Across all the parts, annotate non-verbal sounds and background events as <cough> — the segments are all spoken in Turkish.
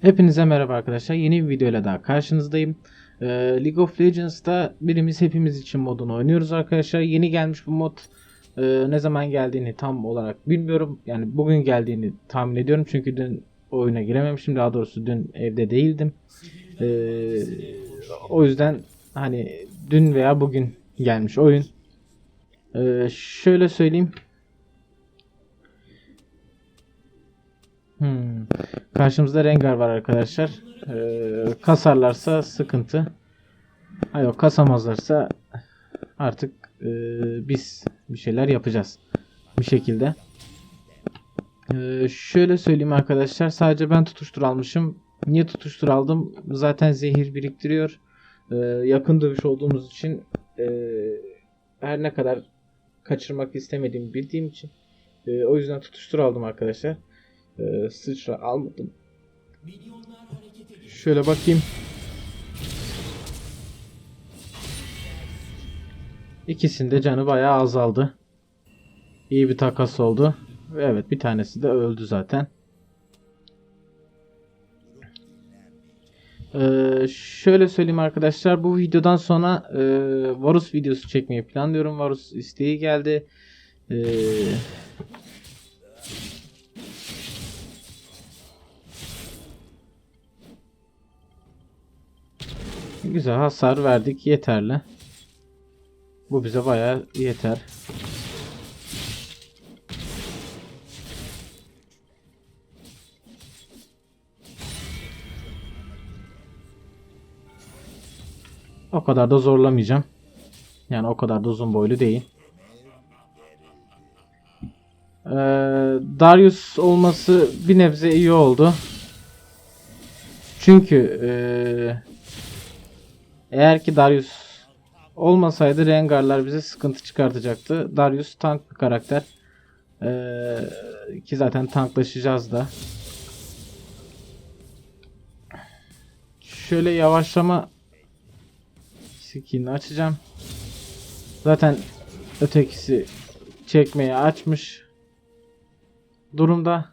Hepinize merhaba arkadaşlar. Yeni bir videoyla daha karşınızdayım. Ee, League of Legends'ta birimiz hepimiz için modunu oynuyoruz arkadaşlar. Yeni gelmiş bu mod. Ee, ne zaman geldiğini tam olarak bilmiyorum. Yani bugün geldiğini tahmin ediyorum. Çünkü dün oyuna girememişim. Daha doğrusu dün evde değildim. Ee, o yüzden hani dün veya bugün gelmiş oyun. Ee, şöyle söyleyeyim. Hmm. Karşımızda Rengar var arkadaşlar. Ee, kasarlarsa sıkıntı. Ha yok kasamazlarsa artık e, biz bir şeyler yapacağız. Bir şekilde. Ee, şöyle söyleyeyim arkadaşlar. Sadece ben tutuştur almışım. Niye tutuştur aldım? Zaten zehir biriktiriyor. Ee, yakın dövüş olduğumuz için e, her ne kadar kaçırmak istemediğimi bildiğim için e, o yüzden tutuştur aldım arkadaşlar. Ee, sıçra almadım. Şöyle bakayım. İkisinde canı bayağı azaldı. İyi bir takas oldu. Ve evet bir tanesi de öldü zaten. Ee, şöyle söyleyeyim arkadaşlar bu videodan sonra e, Varus videosu çekmeyi planlıyorum. Varus isteği geldi. Ee, Güzel hasar verdik yeterli. Bu bize bayağı yeter. O kadar da zorlamayacağım. Yani o kadar da uzun boylu değil. Ee, Darius olması bir nebze iyi oldu. Çünkü eee eğer ki Darius olmasaydı Rengar'lar bize sıkıntı çıkartacaktı. Darius tank bir karakter. Ee, ki zaten tanklaşacağız da. Şöyle yavaşlama skillini açacağım. Zaten ötekisi çekmeyi açmış durumda.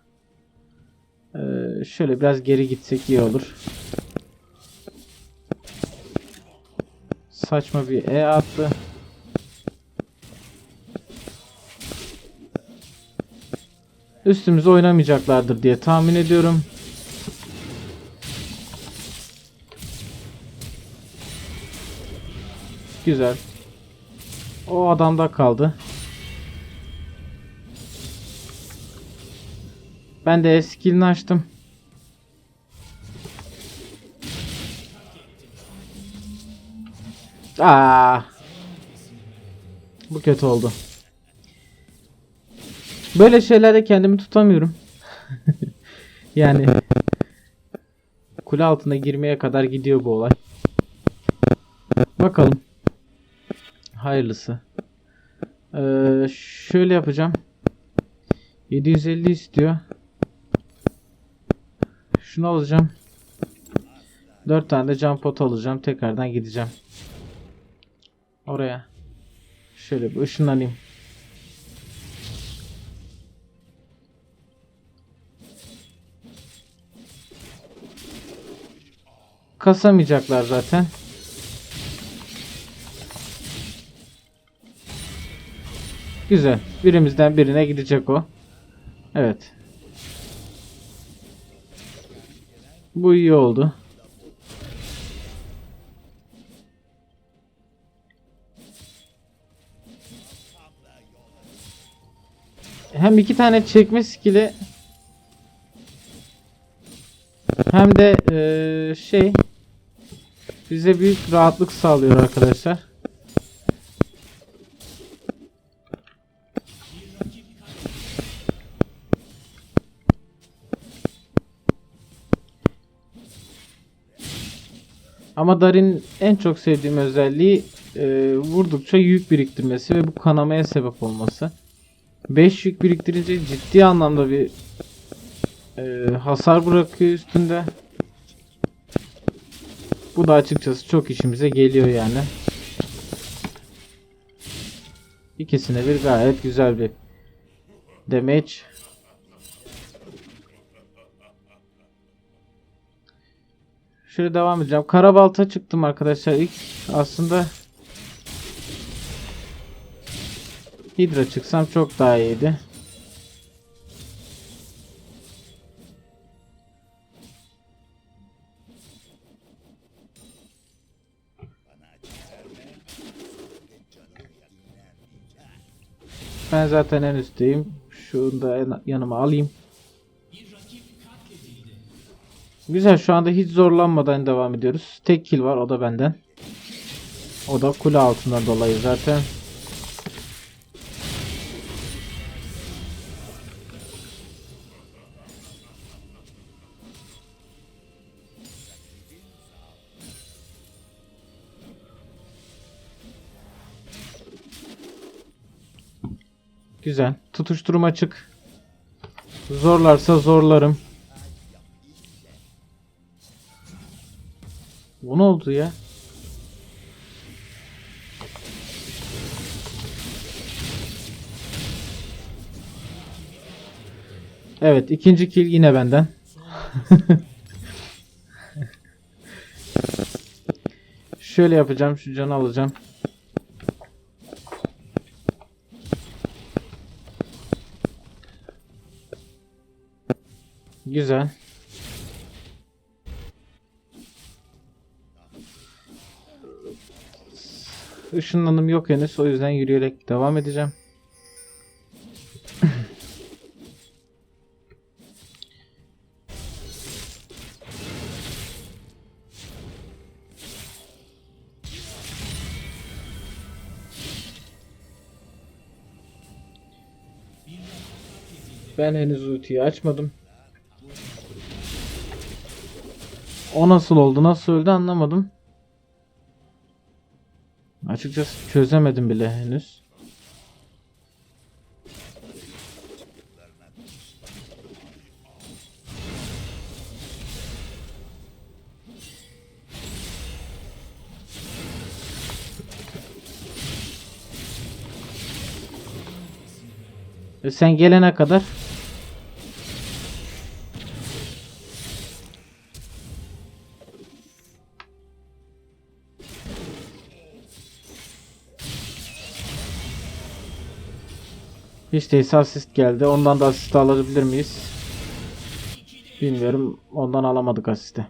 Ee, şöyle biraz geri gitsek iyi olur. Saçma bir E attı. Üstümüze oynamayacaklardır diye tahmin ediyorum. Güzel. O adamda kaldı. Ben de skillini açtım. Aa. Bu kötü oldu. Böyle şeylerde kendimi tutamıyorum. <laughs> yani kule altına girmeye kadar gidiyor bu olay. Bakalım. Hayırlısı. Ee, şöyle yapacağım. 750 istiyor. Şunu alacağım. 4 tane de jump pot alacağım. Tekrardan gideceğim. Oraya. Şöyle bir ışınlanayım. Kasamayacaklar zaten. Güzel. Birimizden birine gidecek o. Evet. Bu iyi oldu. Hem iki tane çekme skill'i hem de ee, şey bize büyük rahatlık sağlıyor arkadaşlar. Ama Darin en çok sevdiğim özelliği e, vurdukça yük biriktirmesi ve bu kanamaya sebep olması. 5 yük biriktirince ciddi anlamda bir e, hasar bırakıyor üstünde. Bu da açıkçası çok işimize geliyor yani. İkisine bir gayet güzel bir damage. Şöyle devam edeceğim. Karabalta çıktım arkadaşlar. İlk aslında Hidra çıksam çok daha iyiydi. Ben zaten en üstteyim. Şunu da yanıma alayım. Güzel şu anda hiç zorlanmadan devam ediyoruz. Tek kill var o da benden. O da kule altından dolayı zaten. Güzel. Tutuşturum açık. Zorlarsa zorlarım. Bu ne oldu ya? Evet ikinci kill yine benden. <laughs> Şöyle yapacağım şu canı alacağım. Güzel. Işınlanım yok henüz. O yüzden yürüyerek devam edeceğim. Ben henüz ultiyi açmadım. O nasıl oldu? Nasıl öldü anlamadım. Açıkçası çözemedim bile henüz. E sen gelene kadar Hiç değilse asist geldi. Ondan da asist alabilir miyiz? Bilmiyorum. Ondan alamadık asisti.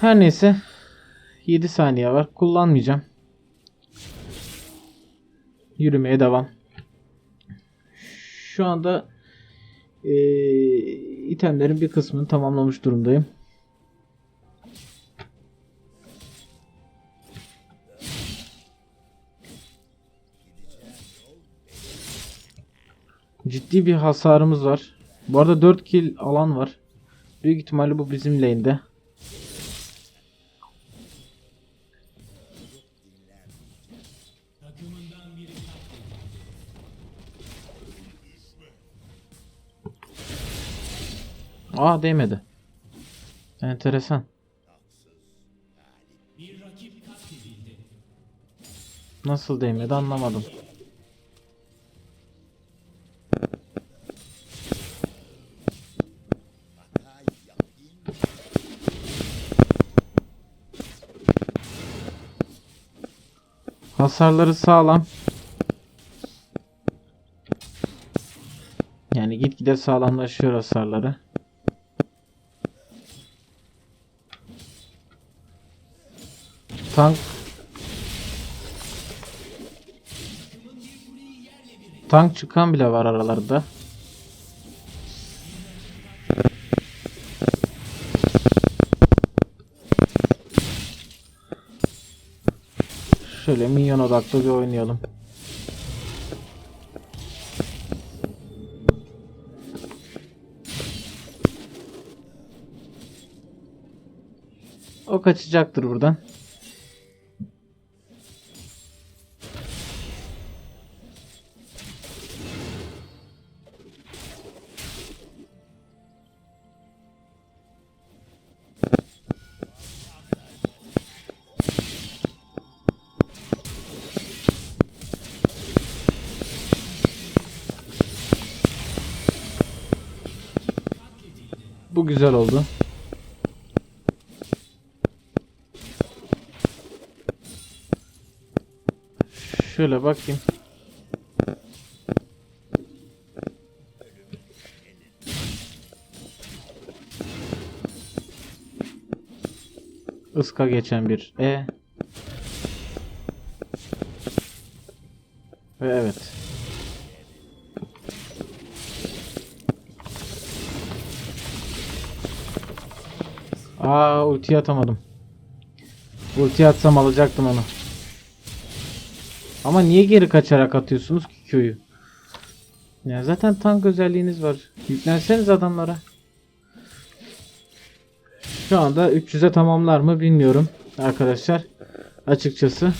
Her neyse. 7 saniye var. Kullanmayacağım. Yürümeye devam. Şu anda eee, itemlerin bir kısmını tamamlamış durumdayım. Ciddi bir hasarımız var. Bu arada 4 kill alan var. Büyük ihtimalle bu bizim lane'de. Aa değmedi. Enteresan. Nasıl değmedi anlamadım. Hasarları sağlam. Yani gitgide sağlamlaşıyor hasarları. Tank Tank çıkan bile var aralarında. Şöyle minyon odaklı bir oynayalım. O kaçacaktır buradan. Bu güzel oldu. Şöyle bakayım. Iska geçen bir E. Ve evet. Ulti atamadım. Ulti atsam alacaktım onu. Ama niye geri kaçarak atıyorsunuz ki köyü? Ya zaten tank özelliğiniz var. Yüklenseniz adamlara. Şu anda 300'e tamamlar mı bilmiyorum arkadaşlar. Açıkçası.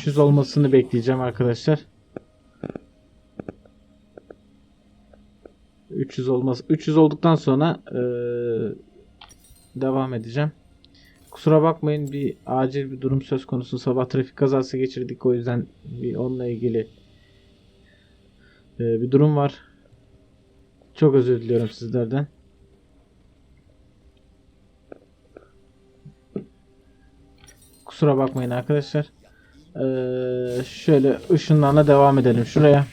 Ee, 300 olmasını bekleyeceğim arkadaşlar. 300 olmaz. 300 olduktan sonra eee, devam edeceğim. Kusura bakmayın bir acil bir durum söz konusu. Sabah trafik kazası geçirdik o yüzden bir onunla ilgili eee, bir durum var. Çok özür diliyorum sizlerden. Kusura bakmayın arkadaşlar. Eee, şöyle ışınlarla devam edelim şuraya.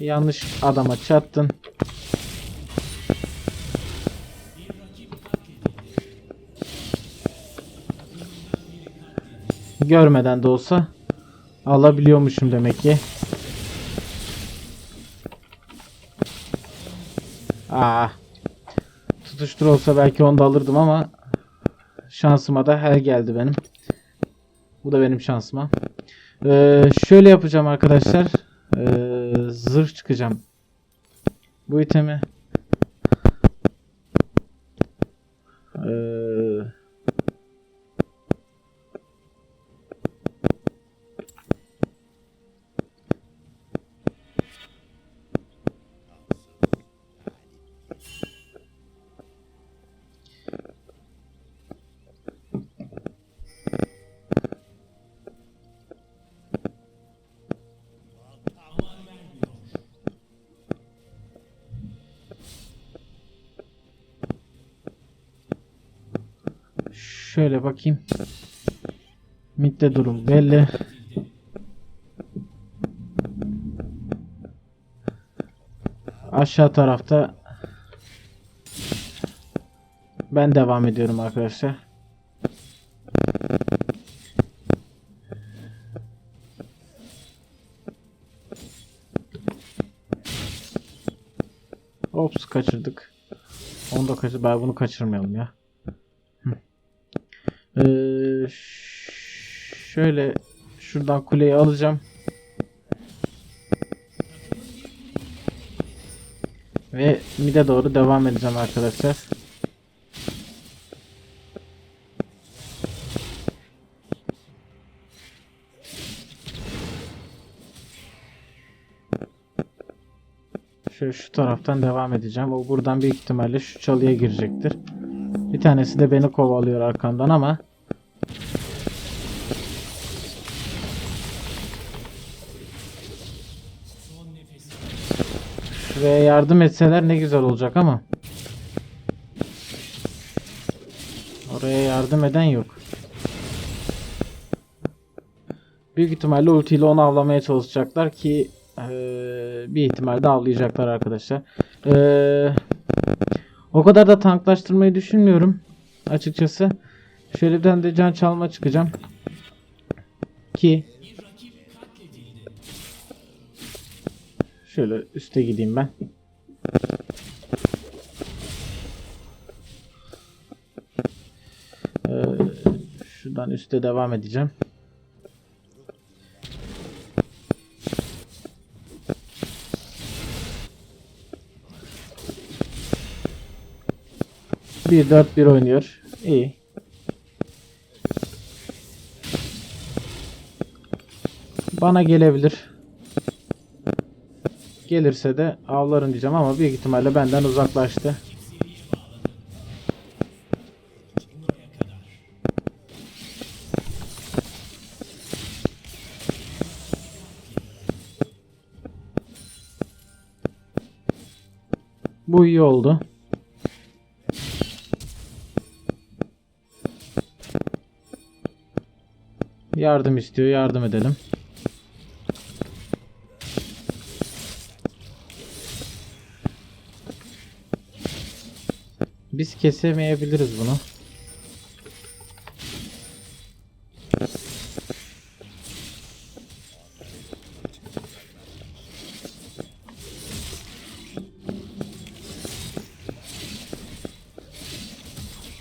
Yanlış adama çattın. Görmeden de olsa alabiliyormuşum demek ki. Aa. Tutuştur olsa belki onu da alırdım ama şansıma da her geldi benim. Bu da benim şansıma. Ee, şöyle yapacağım arkadaşlar. Ee, zırh çıkacağım. Bu itemi şöyle bakayım. Mid'de durum belli. Aşağı tarafta ben devam ediyorum arkadaşlar. Ops kaçırdık. Onu da kaçır. Ben bunu kaçırmayalım ya. Şöyle şuradan kuleyi alacağım. Ve mide doğru devam edeceğim arkadaşlar. Şöyle şu taraftan devam edeceğim. O buradan büyük ihtimalle şu çalıya girecektir. Bir tanesi de beni kovalıyor arkamdan ama Şuraya yardım etseler ne güzel olacak ama Oraya yardım eden yok. Büyük ihtimalle ultiyle onu avlamaya çalışacaklar ki eee, bir ihtimalle avlayacaklar arkadaşlar. Eee o kadar da tanklaştırmayı düşünmüyorum. Açıkçası. Şöyle bir de can çalma çıkacağım. Ki Şöyle üste gideyim ben. Ee, şuradan üste devam edeceğim. Bir dört bir oynuyor. İyi. Bana gelebilir. Gelirse de avlarım diyeceğim ama büyük ihtimalle benden uzaklaştı. Bu iyi oldu. Yardım istiyor. Yardım edelim. Kesemeyebiliriz bunu.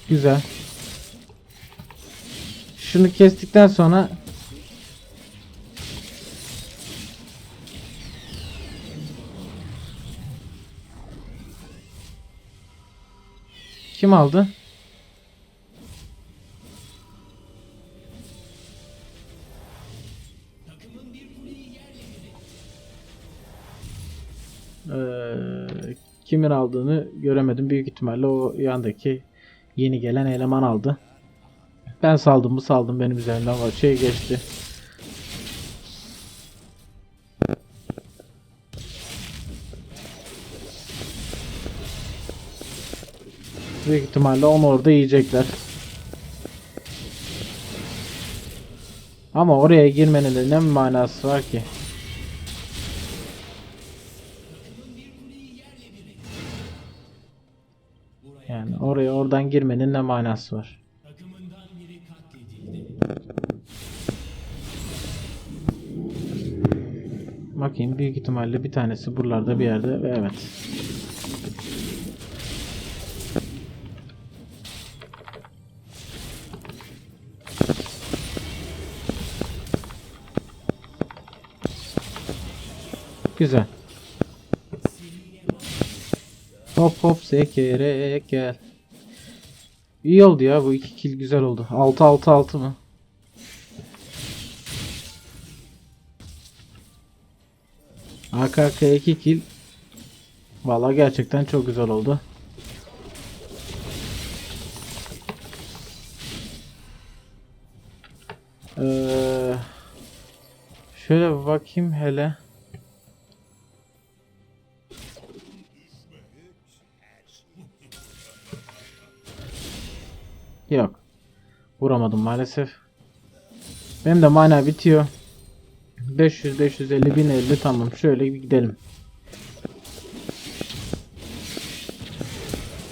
Güzel. Şunu kestikten sonra Kim aldı? Ee, kimin aldığını göremedim. Büyük ihtimalle o yandaki yeni gelen eleman aldı. Ben saldım mı saldım benim üzerimden var. Şey geçti. İhtimalle onu orada yiyecekler. Ama oraya girmenin de ne manası var ki? Yani oraya oradan girmenin ne manası var? Bakayım büyük ihtimalle bir tanesi buralarda bir yerde ve evet. Güzel. Hop hop sekerek gel. İyi oldu ya bu iki kill güzel oldu. 6 6 6 mı? Arka arkaya 2 kill. Valla gerçekten çok güzel oldu. Ee, şöyle bakayım hele. Yok. Vuramadım maalesef. Benim de mana bitiyor. 500 550 1050 tamam şöyle bir gidelim.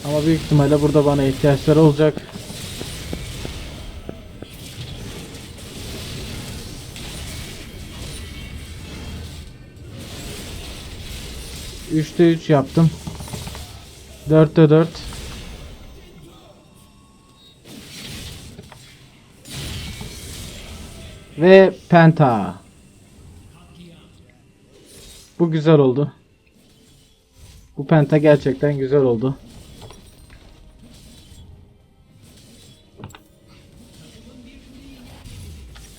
Ama büyük ihtimalle burada bana ihtiyaçları olacak. Üçte üç yaptım. Dörtte dört. Ve penta. Bu güzel oldu. Bu penta gerçekten güzel oldu.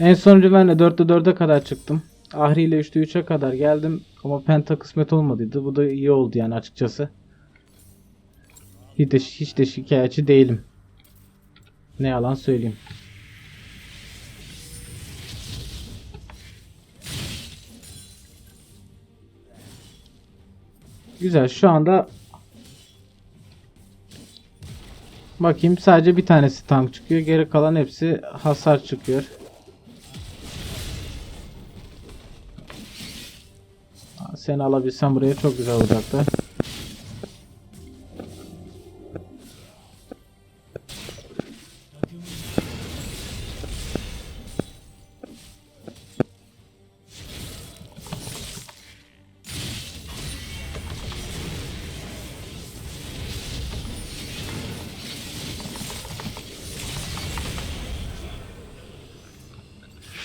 En sonuncu ben de 4'te 4'e kadar çıktım. Ahri ile 3'te 3'e kadar geldim. Ama penta kısmet olmadıydı. Bu da iyi oldu yani açıkçası. Hiç de, hiç de şikayetçi değilim. Ne yalan söyleyeyim. Güzel şu anda Bakayım sadece bir tanesi tank çıkıyor. Geri kalan hepsi hasar çıkıyor. Seni alabilsem buraya çok güzel olacaktı.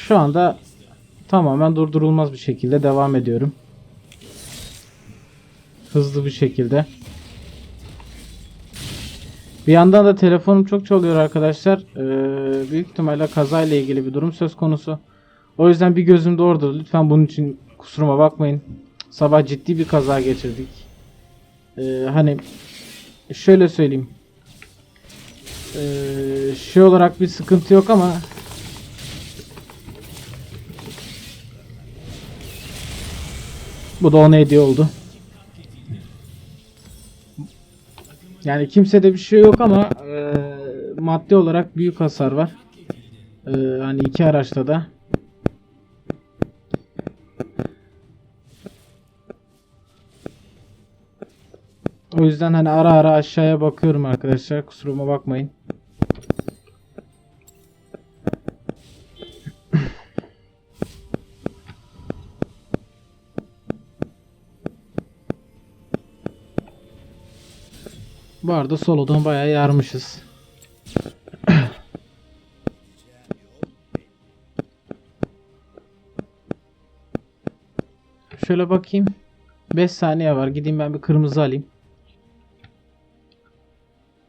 Şu anda tamamen durdurulmaz bir şekilde devam ediyorum. Hızlı bir şekilde. Bir yandan da telefonum çok çalıyor arkadaşlar. Ee, büyük ihtimalle kazayla ilgili bir durum söz konusu. O yüzden bir gözüm de orada. Lütfen bunun için kusuruma bakmayın. Sabah ciddi bir kaza geçirdik. Ee, hani şöyle söyleyeyim. Ee, şey olarak bir sıkıntı yok ama Bu da ona hediye oldu. Yani kimsede bir şey yok ama e, maddi olarak büyük hasar var. E, hani iki araçta da. O yüzden hani ara ara aşağıya bakıyorum arkadaşlar. Kusuruma bakmayın. Bu arada solodan bayağı yarmışız. <coughs> Şöyle bakayım. 5 saniye var. Gideyim ben bir kırmızı alayım.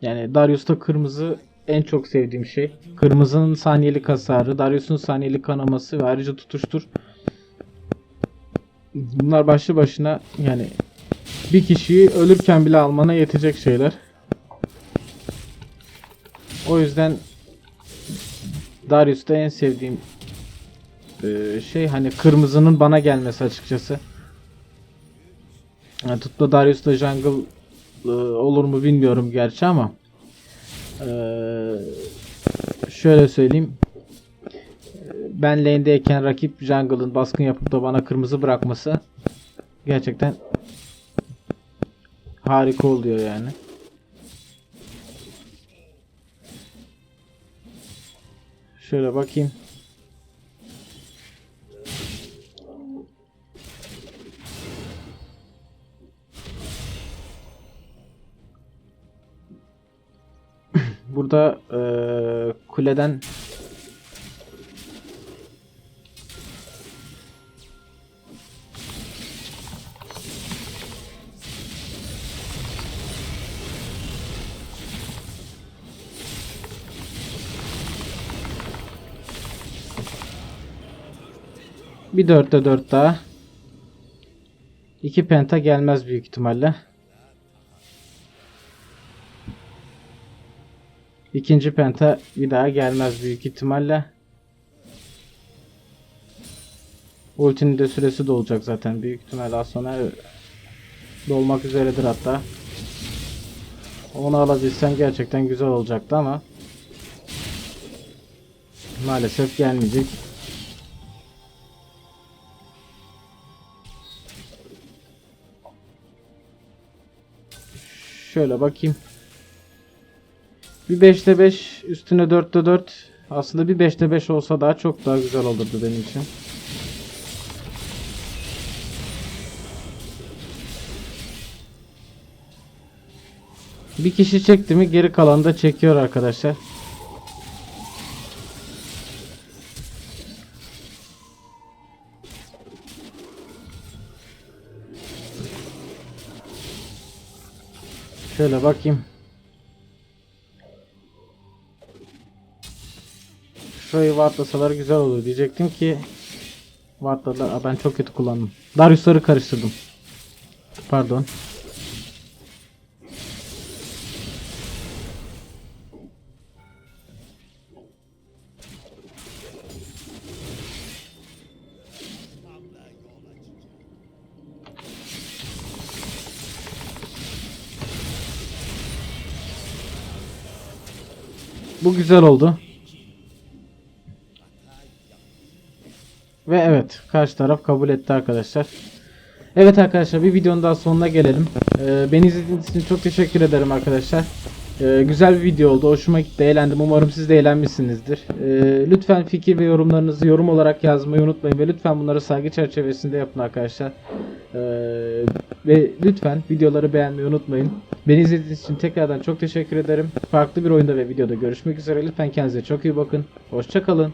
Yani Darius'ta kırmızı en çok sevdiğim şey. Kırmızının saniyelik hasarı, Darius'un saniyelik kanaması ve ayrıca tutuştur. Bunlar başlı başına yani bir kişiyi ölürken bile almana yetecek şeyler. O yüzden Darius'ta en sevdiğim e, şey hani kırmızının bana gelmesi açıkçası. Yani tutma Darius'ta jungle e, olur mu bilmiyorum gerçi ama e, şöyle söyleyeyim. Ben lane'deyken rakip jungle'ın baskın yapıp da bana kırmızı bırakması gerçekten harika oluyor yani. Şöyle bakayım. <laughs> Burada eee, kuleden bir dörtte dört daha. İki penta gelmez büyük ihtimalle. İkinci penta bir daha gelmez büyük ihtimalle. Ultinin de süresi dolacak zaten büyük ihtimalle az sonra dolmak üzeredir hatta. Onu alabilsem gerçekten güzel olacaktı ama maalesef gelmeyecek. Şöyle bakayım. Bir 5'te 5 üstüne 4'te 4 aslında bir 5'te 5 olsa daha çok daha güzel olurdu benim için. Bir kişi çekti mi geri kalanı da çekiyor arkadaşlar. Şöyle bakayım. Şurayı wardlasalar güzel olur diyecektim ki wardladılar. Aa, ben çok kötü kullandım. Darius'ları karıştırdım. Pardon. Bu güzel oldu. Ve evet karşı taraf kabul etti arkadaşlar. Evet arkadaşlar bir videonun daha sonuna gelelim. Ee, beni izlediğiniz için çok teşekkür ederim arkadaşlar. Ee, güzel bir video oldu. Hoşuma gitti. Eğlendim. Umarım siz de eğlenmişsinizdir. Ee, lütfen fikir ve yorumlarınızı yorum olarak yazmayı unutmayın. Ve lütfen bunları saygı çerçevesinde yapın arkadaşlar. Ee, ve lütfen videoları beğenmeyi unutmayın. Beni izlediğiniz için tekrardan çok teşekkür ederim. Farklı bir oyunda ve videoda görüşmek üzere. Lütfen kendinize çok iyi bakın. Hoşçakalın.